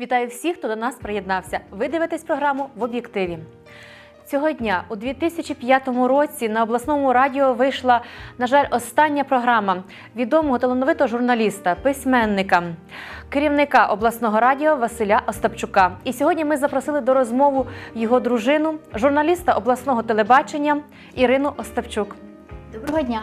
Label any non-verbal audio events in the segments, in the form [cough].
Вітаю всіх, хто до нас приєднався. Ви дивитесь програму в об'єктиві. Цього дня, у 2005 році, на обласному радіо вийшла, на жаль, остання програма відомого талановитого журналіста, письменника, керівника обласного радіо Василя Остапчука. І сьогодні ми запросили до розмови його дружину, журналіста обласного телебачення Ірину Остапчук. Доброго дня.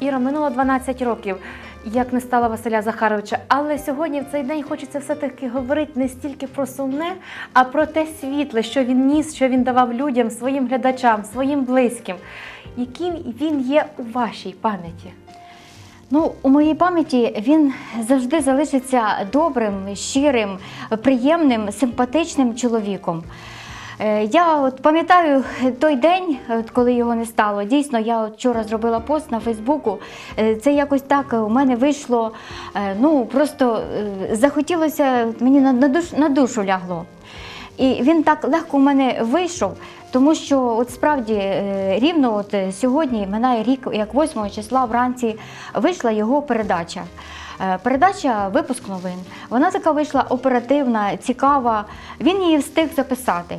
Іра, минуло 12 років, як не стало Василя Захаровича. Але сьогодні в цей день хочеться все-таки говорити не стільки про сумне, а про те світле, що він ніс, що він давав людям, своїм глядачам, своїм близьким. Яким він є у вашій пам'яті? Ну, у моїй пам'яті він завжди залишиться добрим, щирим, приємним, симпатичним чоловіком. Е, Я от пам'ятаю той день, коли його не стало. Дійсно, я от вчора зробила пост на Фейсбуку. Е, Це якось так у мене вийшло. е, Ну просто е, захотілося мені на, на, душ, на душу лягло. І він так легко у мене вийшов, тому що от справді е, рівно от е, сьогодні минає рік, як 8 числа вранці вийшла його передача. Е, Передача випуск новин. Вона така вийшла оперативна, цікава. Він її встиг записати.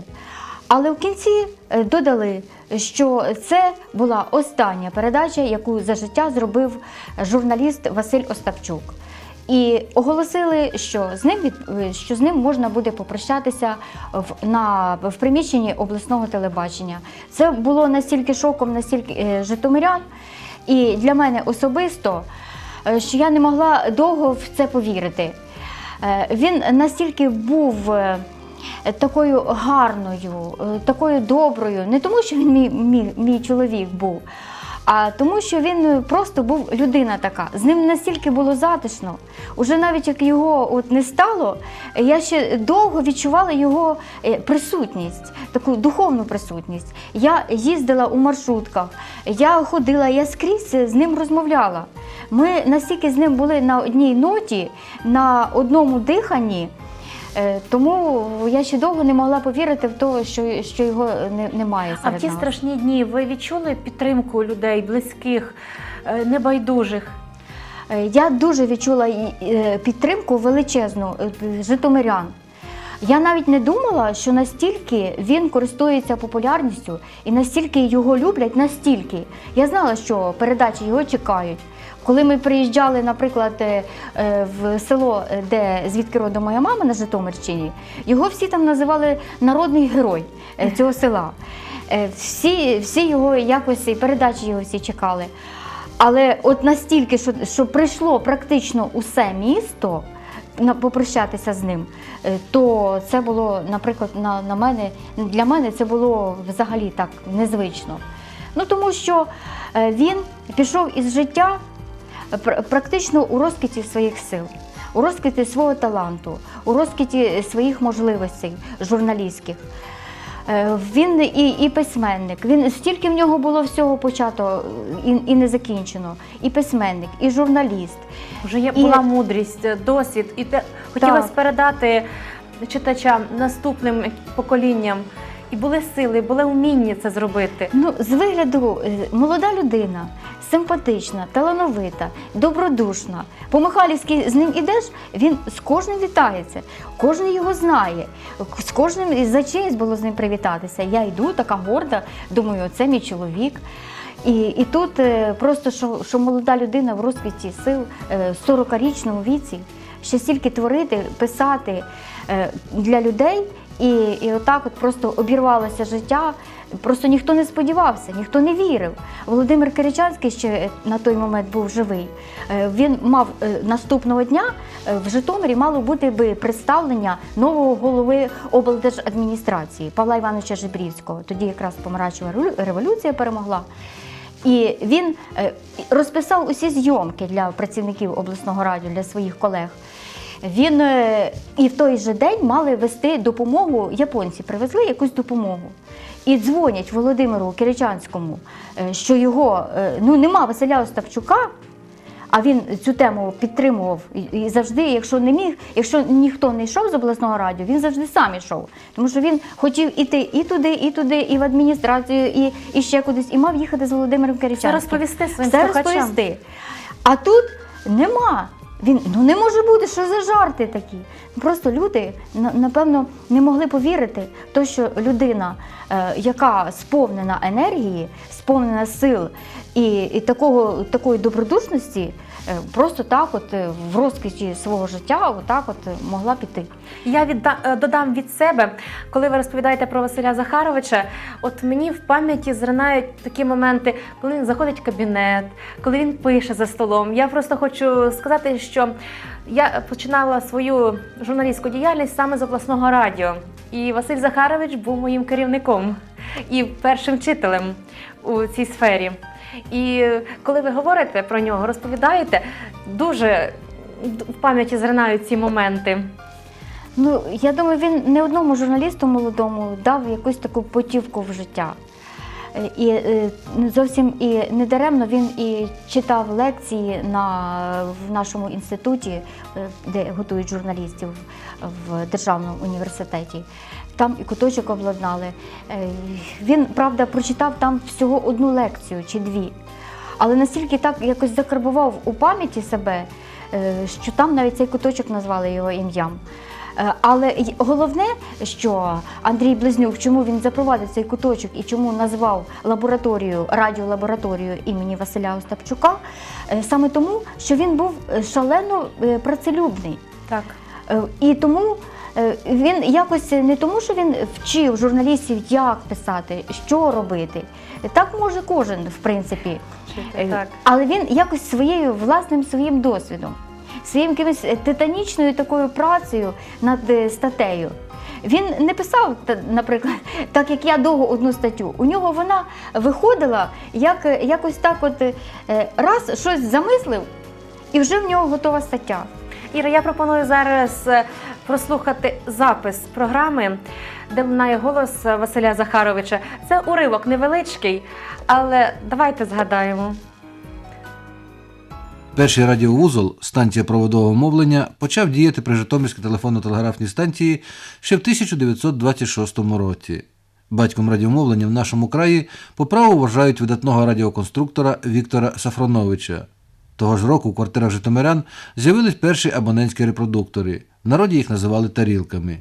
Але в кінці е, додали, що це була остання передача, яку за життя зробив журналіст Василь Остапчук. І оголосили, що з ним від- що з ним можна буде попрощатися в на в приміщенні обласного телебачення. Це було настільки шоком, настільки е, житомирян, і для мене особисто, е, що я не могла довго в це повірити. Е, Він настільки був. Е, Такою гарною, е, такою доброю, не тому, що він мій, мій, мій чоловік був, а тому, що він просто був людина така. З ним настільки було затишно. Уже навіть як його от не стало, я ще довго відчувала його е, присутність, таку духовну присутність. Я їздила у маршрутках, я ходила, я скрізь з ним розмовляла. Ми настільки з ним були на одній ноті, на одному диханні. Е, Тому я ще довго не могла повірити в те, що, що його не, немає А в ті нас. страшні дні ви відчули підтримку людей, близьких, е, небайдужих? Е, Я дуже відчула е, підтримку величезну е, житомирян. Я навіть не думала, що настільки він користується популярністю і настільки його люблять, настільки. Я знала, що передачі його чекають. Коли ми приїжджали, наприклад, е, е, в село, е, де звідки родом моя мама на Житомирщині, його всі там називали народний герой цього села. Всі, всі його якось і передачі його всі чекали. Але от настільки, що, що прийшло практично усе місто попрощатися з ним, то це було, наприклад, на, на мене для мене це було взагалі так незвично. Ну тому що він пішов із життя практично у розквіті своїх сил, у розквіті свого таланту, у розквіті своїх можливостей журналістських. Е, Він і, і письменник. Він стільки в нього було всього почато і, і не закінчено. І письменник, і журналіст. Вже є І- була мудрість, досвід, і те хотілося Так. передати читачам наступним поколінням. І були сили, були вміння це зробити. Ну, з вигляду е, молода людина, симпатична, талановита, добродушна. По Михайлівськи з ним ідеш, він з кожним вітається, кожен його знає. З кожним за честь було з ним привітатися. Я йду така горда, думаю, це мій чоловік. І, і тут е, просто що, що молода людина в розквіті сил е, 40-річному віці ще стільки творити, писати е, для людей. І, і отак от просто обірвалося життя. Просто ніхто не сподівався, ніхто не вірив. Володимир Киричанський ще е, на той момент був живий. Е, Він мав е, наступного дня в Житомирі мало бути би представлення нового голови облдержадміністрації Павла Івановича Жебрівського. Тоді якраз помаранчева революція перемогла. І він розписав усі зйомки для працівників обласного радіо, для своїх колег. Він і в той же день мали вести допомогу. Японці привезли якусь допомогу. І дзвонять Володимиру Киричанському, е, що його е, ну нема Василя Остапчука. А він цю тему підтримував і, завжди, якщо не міг, якщо ніхто не йшов з обласного радіо, він завжди сам йшов. Тому що він хотів іти і туди, і туди, і в адміністрацію, і, і ще кудись, і мав їхати з Володимиром Киричанським. розповісти своїм Все розповісти. А тут нема. Він ну не може бути, що за жарти такі. Просто люди на- напевно не могли повірити, то що людина, е, яка сповнена енергії, сповнена сил і, і такого, такої добродушності, просто так, от е, в розквіті свого життя, отак от е, могла піти. Я відда... е, додам від себе, коли ви розповідаєте про Василя Захаровича, от мені в пам'яті зринають такі моменти, коли він заходить в кабінет, коли він пише за столом. Я просто хочу сказати, що я починала свою журналістську діяльність саме з обласного радіо. І Василь Захарович був моїм керівником і першим вчителем у цій сфері. І коли ви говорите про нього, розповідаєте, дуже в пам'яті зринають ці моменти. Ну, я думаю, він не одному журналісту молодому дав якусь таку потівку в життя. І е, не зовсім і недаремно він і читав лекції на, в нашому інституті, е, де готують журналістів в Державному університеті. Там і куточок обладнали. Е, Він, правда, прочитав там всього одну лекцію чи дві. Але настільки так якось закарбував у пам'яті себе, е, що там навіть цей куточок назвали його ім'ям. Е, Але головне, що Андрій Близнюк, чому він запровадив цей куточок і чому назвав лабораторію радіолабораторію імені Василя Остапчука, саме тому, що він був шалено працелюбний. Так. І тому він якось не тому, що він вчив журналістів, як писати, що робити. Так може кожен, в принципі. Е, Так. Але він якось своєю власним своїм досвідом, своїм якимось е, титанічною такою працею над е, статтею. Він не писав, наприклад, [laughs] так як я довго одну статтю. У нього вона виходила як, е, якось так, от е, раз щось замислив, і вже в нього готова стаття. Іра, я пропоную зараз е, прослухати запис програми, де лунає голос Василя Захаровича. Це уривок невеличкий, але давайте згадаємо. Перший радіовузол, станція проводового мовлення, почав діяти при Житомирській телефонно-телеграфній станції ще в 1926 році. Батьком радіомовлення в нашому краї по праву вважають видатного радіоконструктора Віктора Сафроновича. Того ж року в квартирах житомирян з'явились перші абонентські репродуктори. В народі їх називали тарілками.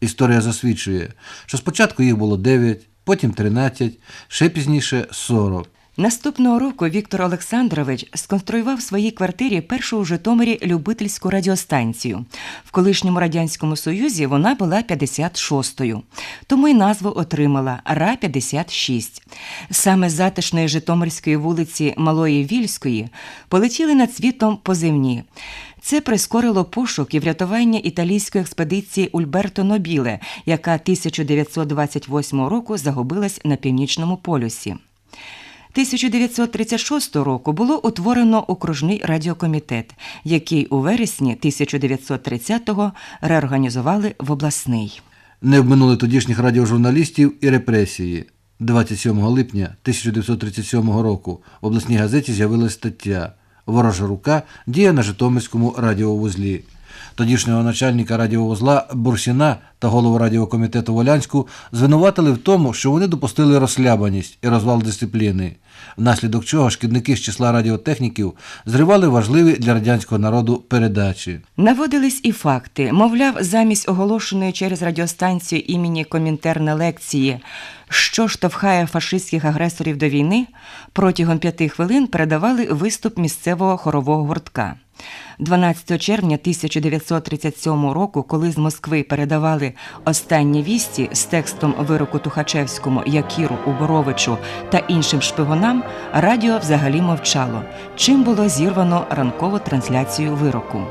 Історія засвідчує, що спочатку їх було 9, потім 13, ще пізніше 40. Наступного року Віктор Олександрович сконструював в своїй квартирі першу у Житомирі любительську радіостанцію. В колишньому радянському союзі вона була 56-ю, тому й назву отримала Ра 56. Саме з затишної Житомирської вулиці Малої Вільської полетіли над світом позивні. Це прискорило пошук і врятування італійської експедиції Ульберто Нобіле, яка 1928 року загубилась на північному полюсі. 1936 року було утворено окружний радіокомітет, який у вересні 1930-го реорганізували в обласний. Не обминули тодішніх радіожурналістів і репресії. 27 липня 1937 року в обласній газеті з'явилася стаття Ворожа рука діє на Житомирському радіовузлі. Тодішнього начальника радіовузла Бурсіна та голову радіокомітету Волянську звинуватили в тому, що вони допустили розслабаність і розвал дисципліни, внаслідок чого шкідники з числа радіотехніків зривали важливі для радянського народу передачі. Наводились і факти. Мовляв, замість оголошеної через радіостанцію імені Комінтерна лекції що штовхає фашистських агресорів до війни, протягом п'яти хвилин передавали виступ місцевого хорового гуртка. 12 червня 1937 року, коли з Москви передавали останні вісті з текстом вироку Тухачевському, Якіру, Уборовичу та іншим шпигунам, радіо взагалі мовчало, чим було зірвано ранкову трансляцію вироку.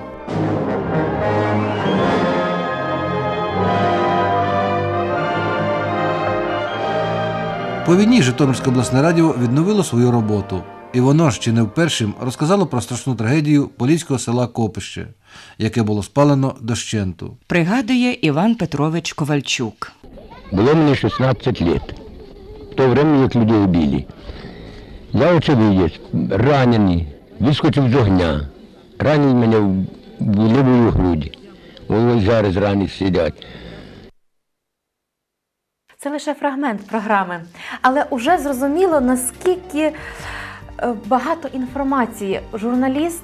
По війні Житомирське обласне радіо відновило свою роботу, і воно ж чи не впершим розказало про страшну трагедію поліського села Копище, яке було спалено дощенту. Пригадує Іван Петрович Ковальчук. Было мне 16 лет. В то время як людей убили. Я очевидець, ранений, вискочив з огня. Ранив мене в ліву грудь. Вони зараз рані сидять. Це лише фрагмент програми, але уже зрозуміло, наскільки е, багато інформації журналіст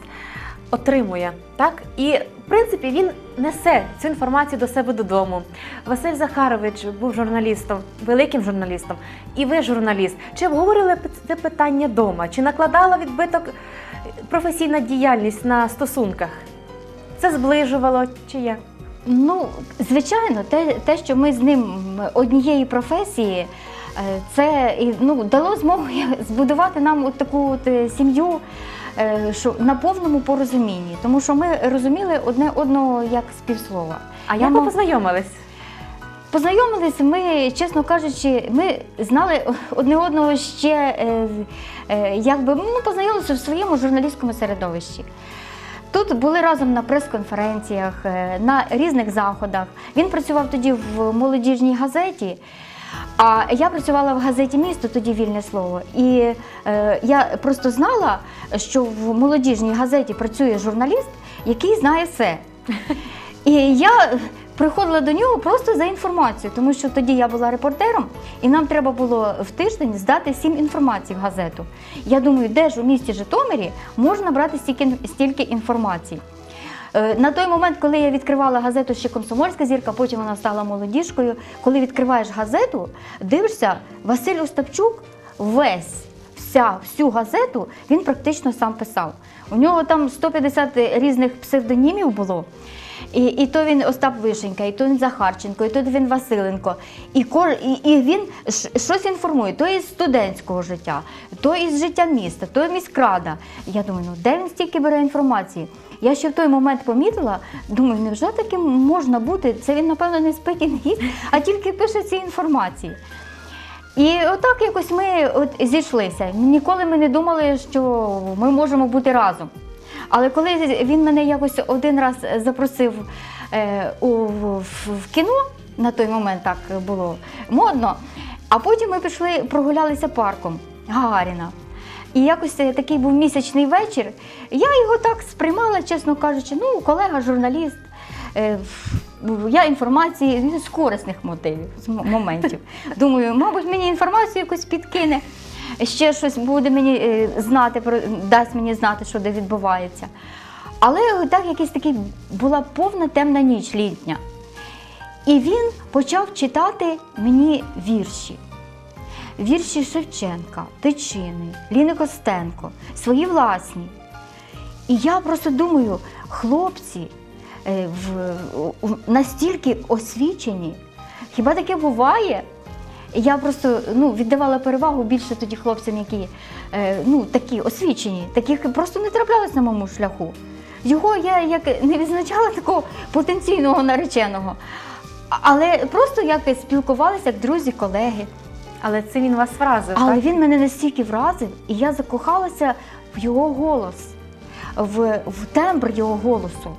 отримує. Так? І в принципі він несе цю інформацію до себе додому. Василь Захарович був журналістом, великим журналістом, і ви журналіст. Чи обговорили це питання вдома? Чи накладала відбиток професійна діяльність на стосунках? Це зближувало чи як? Ну, звичайно, те, те, що ми з ним однієї професії, е, це ну, дало змогу [laughs] збудувати нам от таку от е, сім'ю е, що, на повному порозумінні, тому що ми розуміли одне одного як співслова. А як ви мав- познайомились? Познайомилися ми, чесно кажучи, ми знали одне одного ще, якби ну, познайомилися в своєму журналістському середовищі. Тут були разом на прес-конференціях, е, на різних заходах. Він працював тоді в молодіжній газеті, а я працювала в газеті Місто, тоді вільне слово. І е, я просто знала, що в молодіжній газеті працює журналіст, який знає все. І я приходила до нього просто за інформацією, тому що тоді я була репортером, і нам треба було в тиждень здати сім інформацій в газету. Я думаю, де ж у місті Житомирі можна брати стільки, стільки інформації. Е, На той момент, коли я відкривала газету ще комсомольська зірка, потім вона стала молодіжкою. Коли відкриваєш газету, дивишся, Василь Остапчук весь вся, всю газету він практично сам писав. У нього там 150 різних псевдонімів було. І, і то він Остап Вишенька, і то він Захарченко, і то він Василенко. І, кор, і, і він щось інформує, то із студентського життя, то із життя міста, то міськрада. Я думаю, ну де він стільки бере інформації? Я ще в той момент помітила, думаю, невже таким можна бути? Це він, напевно, не спить їсть, а тільки пише ці інформації. І отак якось ми от зійшлися. Ніколи ми не думали, що ми можемо бути разом. Але коли він мене якось один раз запросив е, в, кіно, на той момент так було модно, а потім ми пішли, прогулялися парком Гагаріна. І якось е, такий був місячний вечір. Я його так сприймала, чесно кажучи, ну, колега, журналіст. Е, Я інформації з корисних мотивів, з моментів. Думаю, мабуть, мені інформацію якось підкине, ще щось буде мені е, знати, дасть мені знати, що де відбувається. Але так якийсь такий була повна темна ніч літня. І він почав читати мені вірші. Вірші Шевченка, Тичини, Ліни Костенко, свої власні. І я просто думаю, хлопці е, настільки освічені, хіба таке буває? Я просто ну, віддавала перевагу більше тоді хлопцям, які е, ну, такі освічені, таких просто не траплялось на моєму шляху. Його я як не відзначала такого потенційного нареченого, але просто як спілкувалися як друзі, колеги. Але це він вас вразив. Але так? він мене настільки вразив, і я закохалася в його голос, в, в тембр його голосу.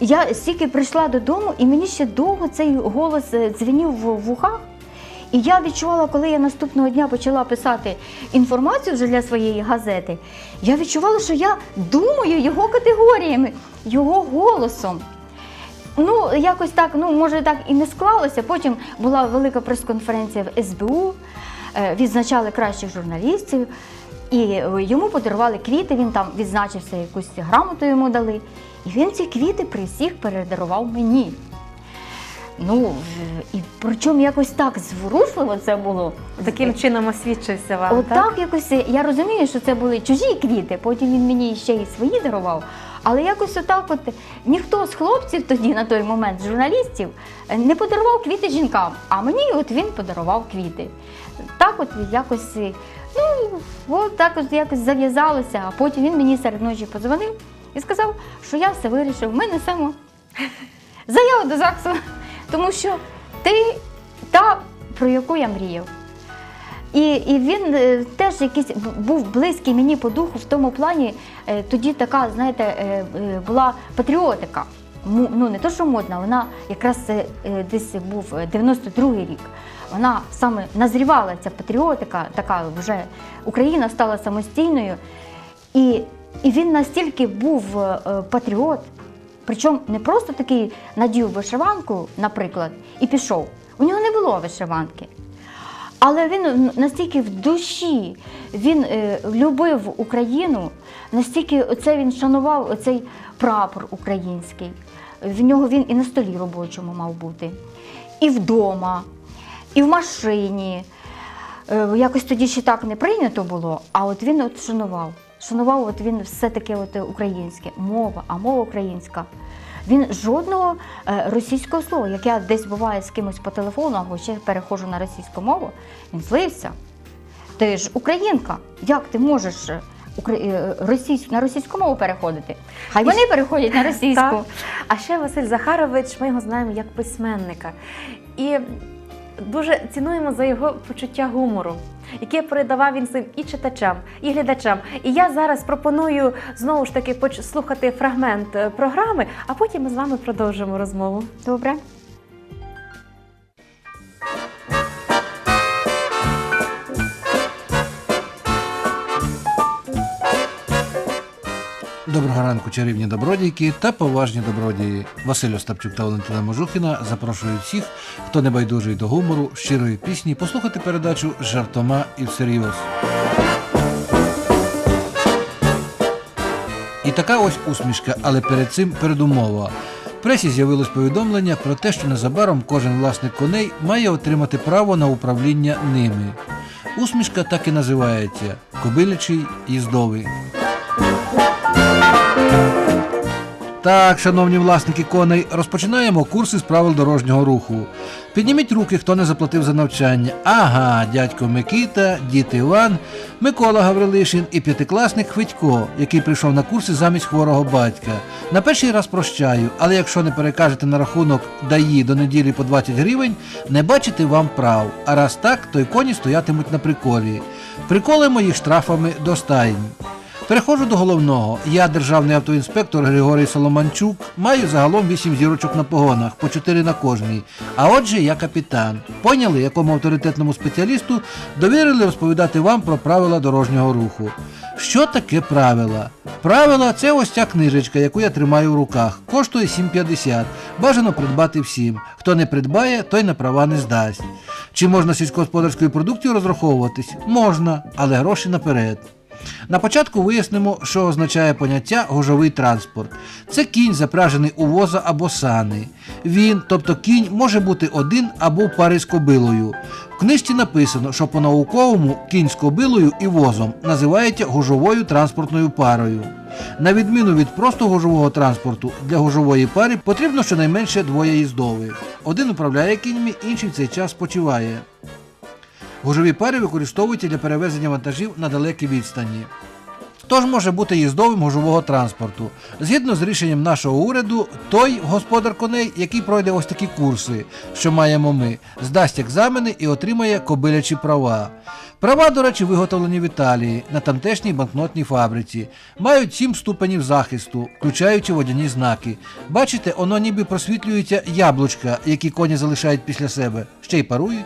Я стільки прийшла додому, і мені ще довго цей голос е, дзвенів в вухах. І я відчувала, коли я наступного дня почала писати інформацію вже для своєї газети, я відчувала, що я думаю його категоріями, його голосом. Ну, якось так, ну може так і не склалося. Потім була велика прес-конференція в СБУ, е, відзначали кращих журналістів, і е, йому подарували квіти. Він там відзначився, якусь грамоту йому дали. І він ці квіти при всіх передарував мені. Ну, і причому якось так зворушливо це було. Таким чином освідчився вам. Отак якось я розумію, що це були чужі квіти, потім він мені ще й свої дарував. Але якось отак, от ніхто з хлопців тоді на той момент, журналістів, не подарував квіти жінкам, а мені от він подарував квіти. Так от якось, ну, от так от якось зав'язалося, а потім він мені серед ночі подзвонив і сказав, що я все вирішив, ми несемо заяву до ЗАГСу, тому що ти та, про яку я мріяв. І, і він е, теж якийсь був близький мені по духу в тому плані. е, тоді така, знаєте, е, була патріотика. Ну не то, що модна, вона якраз десь був е, 92-й рік. Вона саме назрівала ця патріотика, така вже Україна стала самостійною. І, і він настільки був патріот, причому не просто такий надів вишиванку, наприклад, і пішов. У нього не було вишиванки. Але він настільки в душі він е, любив Україну, настільки оце він шанував оцей прапор український. В нього він і на столі робочому мав бути, і вдома, і в машині. Е, Якось тоді ще так не прийнято було, а от він от шанував. Шанував, от він все таке от українське, мова, а мова українська. Він жодного е, російського слова, як я десь буваю з кимось по телефону або ще переходжу на російську мову, він злився. Ти ж українка, як ти можеш е, е, російсь- на російську мову переходити? Хай вони переходять на [laughs] російську. Так. А ще Василь Захарович, ми його знаємо як письменника. І дуже цінуємо за його почуття гумору, яке передавав він своїм і читачам, і глядачам. І я зараз пропоную знову ж таки слухати фрагмент е, програми, а потім ми з вами продовжимо розмову. Добре. Доброго ранку, чарівні добродійки та поважні добродії. Василь Остапчук та Валентина Можухіна запрошують всіх, хто не байдужий до гумору, щирої пісні, послухати передачу жартома і всерйоз. І така ось усмішка, але перед цим передумова. В пресі з'явилось повідомлення про те, що незабаром кожен власник коней має отримати право на управління ними. Усмішка так і називається кобилячий їздовий. Так, шановні власники коней, розпочинаємо курси з правил дорожнього руху. Підніміть руки, хто не заплатив за навчання. Ага, дядько Микита, дід Іван, Микола Гаврилишин і п'ятикласник Хвитько, який прийшов на курси замість хворого батька. На перший раз прощаю, але якщо не перекажете на рахунок даї до неділі по 20 гривень, не бачите вам прав. А раз так, то й коні стоятимуть на приколі. Приколимо їх штрафами до стайні. Переходжу до головного. Я, державний автоінспектор Григорій Соломанчук, маю загалом 8 зірочок на погонах, по 4 на кожній. А отже, я капітан. Поняли, якому авторитетному спеціалісту довірили розповідати вам про правила дорожнього руху. Що таке правила? Правила це ось ця книжечка, яку я тримаю в руках. Коштує 7,50. Бажано придбати всім. Хто не придбає, той на права не здасть. Чи можна сільськогосподарською продукцією розраховуватись? Можна, але гроші наперед. На початку вияснимо, що означає поняття гужовий транспорт. Це кінь, запряжений у воза або сани. Він, тобто кінь, може бути один або в парі з кобилою. В книжці написано, що по-науковому кінь з кобилою і возом називається гужовою транспортною парою. На відміну від просто гужового транспорту, для гужової пари потрібно щонайменше двоє їздових. Один управляє кіньми, інший в цей час спочиває. Гужові пари використовуються для перевезення вантажів на далекі відстані. Тож може бути їздовим гужового транспорту. Згідно з рішенням нашого уряду, той господар коней, який пройде ось такі курси, що маємо ми, здасть екзамени і отримає кобилячі права. Права, до речі, виготовлені в Італії на тамтешній банкнотній фабриці. Мають сім ступенів захисту, включаючи водяні знаки. Бачите, воно ніби просвітлюється яблучка, які коні залишають після себе, ще й парують.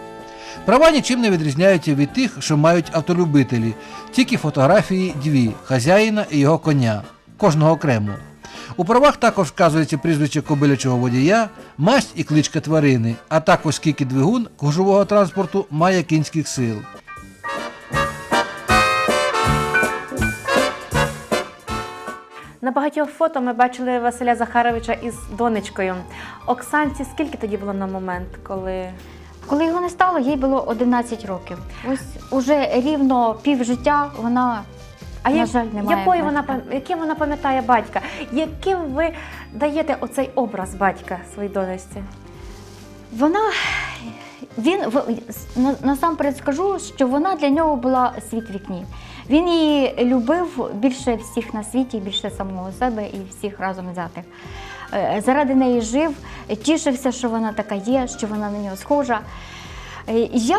Права нічим не відрізняються від тих, що мають автолюбителі, тільки фотографії дві хазяїна і його коня, кожного окремо. У правах також вказується прізвище кобилячого водія, масть і кличка тварини, а також скільки двигун гужового транспорту має кінських сил. На багатьох фото ми бачили Василя Захаровича із донечкою. Оксанці скільки тоді було на момент, коли Коли його не стало, їй було 11 років. Ось уже рівно пів життя вона, А на як- жаль, немає. якою вона батька. яким вона пам'ятає батька? Яким ви даєте оцей образ батька своїй донечці? Вона він насамперед скажу, що вона для нього була світ вікні. Він її любив більше всіх на світі, більше самого себе і всіх разом взятих. Е, Заради неї жив, тішився, що вона така є, що вона на нього схожа. Е, Я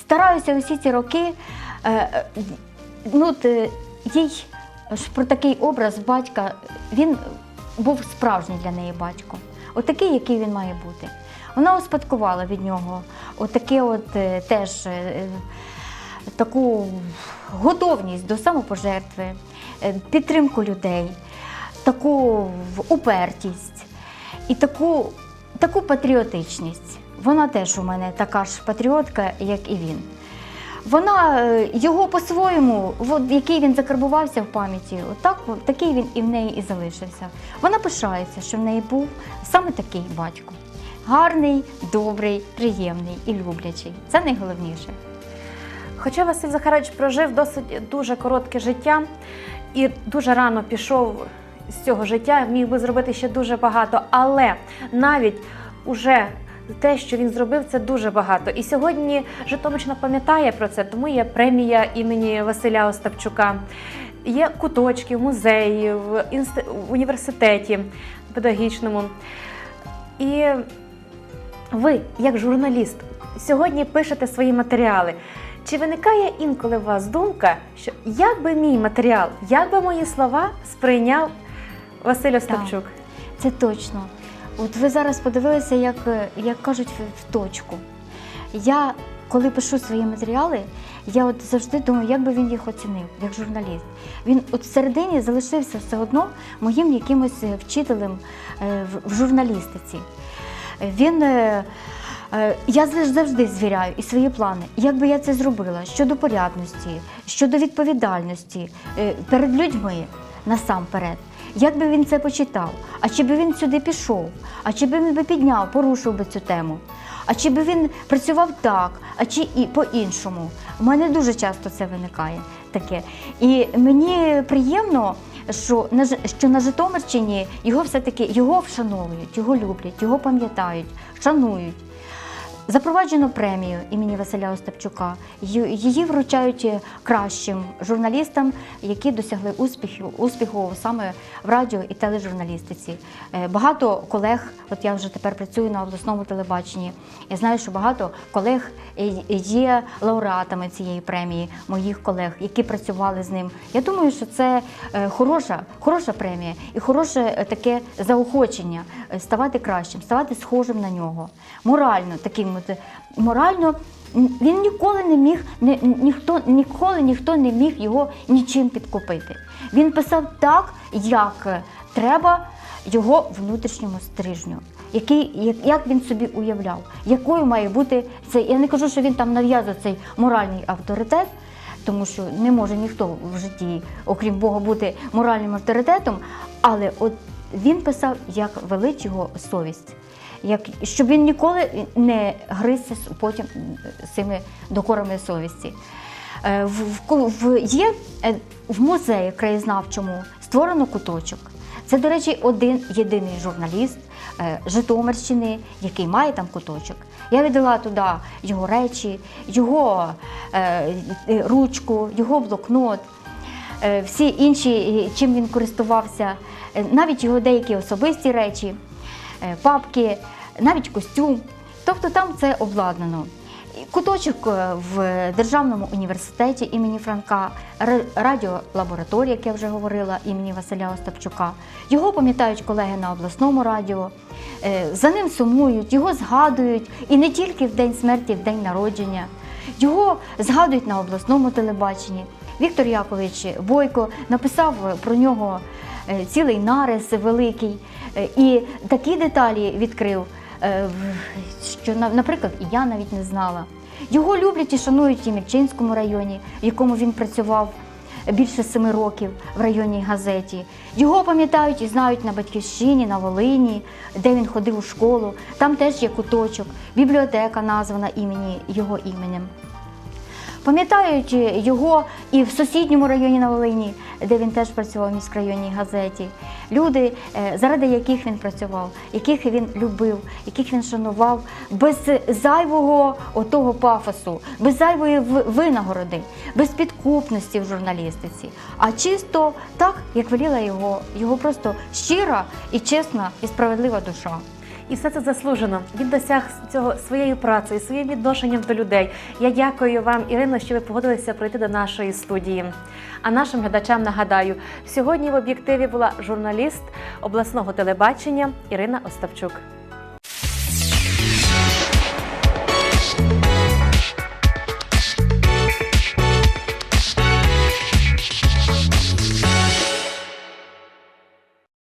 стараюся усі ці роки е, ну, їй про такий образ батька, він був справжній для неї батько. Отакий, який він має бути. Вона успадкувала від нього отаке от теж таку готовність до самопожертви, підтримку людей, таку упертість і таку, таку патріотичність. Вона теж у мене така ж патріотка, як і він. Вона е, його по-своєму, який він закарбувався в пам'яті, отак, от такий він і в неї і залишився. Вона пишається, що в неї був саме такий батько. Гарний, добрий, приємний і люблячий. Це найголовніше. Хоча Василь Захарович прожив досить дуже коротке життя і дуже рано пішов з цього життя, міг би зробити ще дуже багато, але навіть уже те, що він зробив, це дуже багато. І сьогодні Житомирщина пам'ятає про це, тому є премія імені Василя Остапчука. Є куточки в музеї, в університеті педагогічному. І ви, як журналіст, сьогодні пишете свої матеріали. Чи виникає інколи у вас думка, що як би мій матеріал, як би мої слова сприйняв Василь Остапчук? Це точно. От ви зараз подивилися, як, як кажуть, в, точку. Я, коли пишу свої матеріали, я от завжди думаю, як би він їх оцінив, як журналіст. Він от всередині залишився все одно моїм якимось е, вчителем е, в, журналістиці. Він. е, Я завжди звіряю і свої плани, як би я це зробила щодо порядності, щодо відповідальності перед людьми насамперед. Як би він це почитав? А чи би він сюди пішов? А чи би він би підняв, порушив би цю тему? А чи би він працював так, а чи і по-іншому? У мене дуже часто це виникає таке. І мені приємно, що на що на Житомирщині його все-таки його вшановують, його люблять, його пам'ятають, шанують. Запроваджено премію імені Василя Остапчука. Її вручають кращим журналістам, які досягли успіху, успіху саме в радіо і тележурналістиці. Е, Багато колег, от я вже тепер працюю на обласному телебаченні. Я знаю, що багато колег є лауреатами цієї премії, моїх колег, які працювали з ним. Я думаю, що це е, хороша, хороша премія і хороше е, таке заохочення ставати кращим, ставати схожим на нього. Морально таким е, морально. Він ніколи не міг, ні, ніхто, ніколи ніхто не міг його нічим підкупити. Він писав так, як треба його внутрішньому стрижню, який, як, як він собі уявляв, якою має бути цей. Я не кажу, що він там нав'язує цей моральний авторитет, тому що не може ніхто в житті, окрім Бога, бути моральним авторитетом, але от він писав, як велич його совість. Як, щоб він ніколи не гризся потім цими докорами совісті. Е, В, в, є е, в музеї краєзнавчому створено куточок. Це, до речі, один єдиний журналіст е, Житомирщини, який має там куточок. Я віддала туди його речі, його ручку, його блокнот, всі інші, чим він користувався, навіть його деякі особисті речі, папки, навіть костюм. Тобто там це обладнано. Куточок е, в Державному університеті імені Франка, ра- радіолабораторія, як я вже говорила, імені Василя Остапчука. Його пам'ятають колеги на обласному радіо, е, за ним сумують, його згадують і не тільки в день смерті, в день народження. Його згадують на обласному телебаченні. Віктор Якович Бойко написав про нього е, цілий нарис великий е, і такі деталі відкрив, е, що, наприклад, і я навіть не знала. Його люблять і шанують і в Мільчинському районі, в якому він працював більше семи років в районній газеті. Його пам'ятають і знають на батьківщині, на Волині, де він ходив у школу. Там теж є куточок, бібліотека названа імені його іменем. Пам'ятають його і в сусідньому районі на Волині, де він теж працював в міськрайонній газеті. Люди, е, заради яких він працював, яких він любив, яких він шанував, без зайвого отого пафосу, без зайвої винагороди, без підкупності в журналістиці, а чисто так, як веліла його, його просто щира і чесна і справедлива душа. І все це заслужено. Він досяг цього своєю працею, своїм відношенням до людей. Я дякую вам, Ірино, що ви погодилися прийти до нашої студії. А нашим глядачам нагадаю, сьогодні в об'єктиві була журналіст обласного телебачення Ірина Остапчук.